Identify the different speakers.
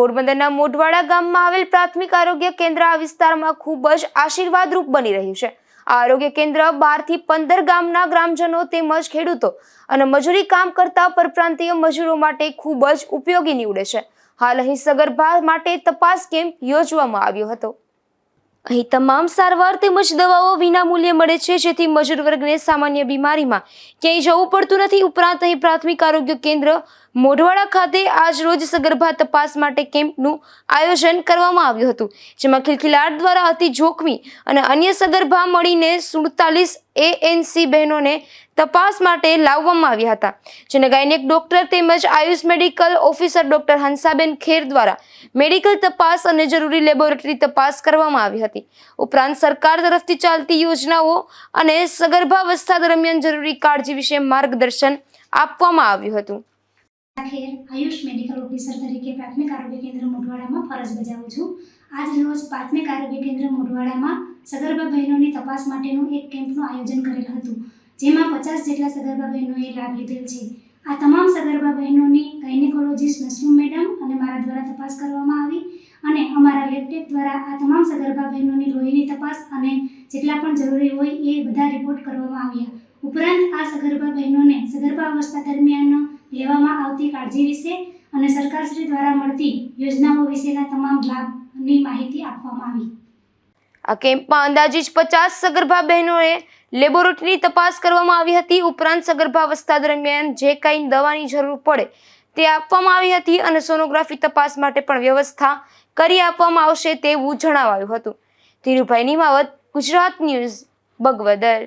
Speaker 1: પોરબંદરના મોઢવાડા ગામમાં આવેલ પ્રાથમિક આરોગ્ય કેન્દ્ર આ વિસ્તારમાં ખૂબ જ આશીર્વાદરૂપ બની રહ્યું છે. આરોગ્ય કેન્દ્ર બારથી પંદર ગામના ગ્રામજનો તેમજ ખેડૂતો અને મજૂરી કામ કરતા પરપ્રાંતીય મજૂરો માટે ખૂબ જ ઉપયોગી નીવડે છે. હાલ અહીં સગર્ભા માટે તપાસ કેમ્પ યોજવામાં આવ્યો હતો. અહીં તમામ સારવાર તેમજ દવાઓ વિનામૂલ્યે મળે છે, જેથી મજૂર વર્ગને સામાન્ય બીમારીમાં ક્યાંય જવું પડતું નથી. ઉપરાંત અહીં પ્રાથમિક આરોગ્ય કેન્દ્ર મોઢવાડા ખાતે આજ રોજ સગર્ભા તપાસ માટે કેમ્પનું આયોજન કરવામાં આવ્યું હતું, જેમાં ખિલખિલાટ દ્વારા અતિ જોખમી અને અન્ય સગર્ભા મળીને સુડતાલીસ એએનસી બહેનોને તપાસ માટે લાવવામાં આવ્યા હતા, જેને ગાયનેક ડોક્ટર તેમજ Ayush medical officer doctor Hansaben Kher દ્વારા મેડિકલ તપાસ અને જરૂરી લેબોરેટરી તપાસ કરવામાં આવી હતી. ઉપરાંત સરકાર તરફથી ચાલતી યોજનાઓ અને સગર્ભાવસ્થા દરમિયાન જરૂરી કાળજી વિશે માર્ગદર્શન આપવામાં આવ્યું હતું.
Speaker 2: ખેર આયુષ મેડિકલ ઓફિસર તરીકે પ્રાથમિક આરોગ્ય કેન્દ્ર મોઢવાડામાં ફરજ બજાવું છું. આજ રોજ પ્રાથમિક આરોગ્ય કેન્દ્ર મોઢવાડામાં સગર્ભા બહેનોની તપાસ માટેનું એક કેમ્પનું આયોજન કરેલ હતું, જેમાં પચાસ જેટલા સગર્ભા બહેનોએ લાભ લીધેલ છે. આ તમામ સગર્ભા બહેનોની ગાયનેકોલોજીસ્ટ નસરૂ મેડમ અને મારા દ્વારા તપાસ કરવામાં આવી અને અમારા લેબટેક દ્વારા આ તમામ સગર્ભા બહેનોની લોહીની તપાસ અને જેટલા પણ જરૂરી હોય એ બધા રિપોર્ટ કરવામાં આવ્યા. ઉપરાંત આ સગર્ભા બહેનોને સગર્ભા અવસ્થા દરમિયાન લેવામાં આવતી કાળજી વિશે અને સરકારશ્રી દ્વારા મળતી યોજનાઓ વિશેના તમામ લાભની માહિતી આપવામાં આવી.
Speaker 1: આ કેમ્પમાં અંદાજિત પચાસ સગર્ભા બહેનોએ લેબોરેટરી તપાસ કરવામાં આવી હતી. ઉપરાંત સગર્ભાવસ્થા દરમિયાન જે કાંઈ દવાની જરૂર પડે તે આપવામાં આવી હતી અને સોનોગ્રાફી તપાસ માટે પણ વ્યવસ્થા કરી આપવામાં આવશે તેવું જણાવાયું હતું. ધીરુભાઈ નિમાવત, ગુજરાત ન્યૂઝ, બગવદર.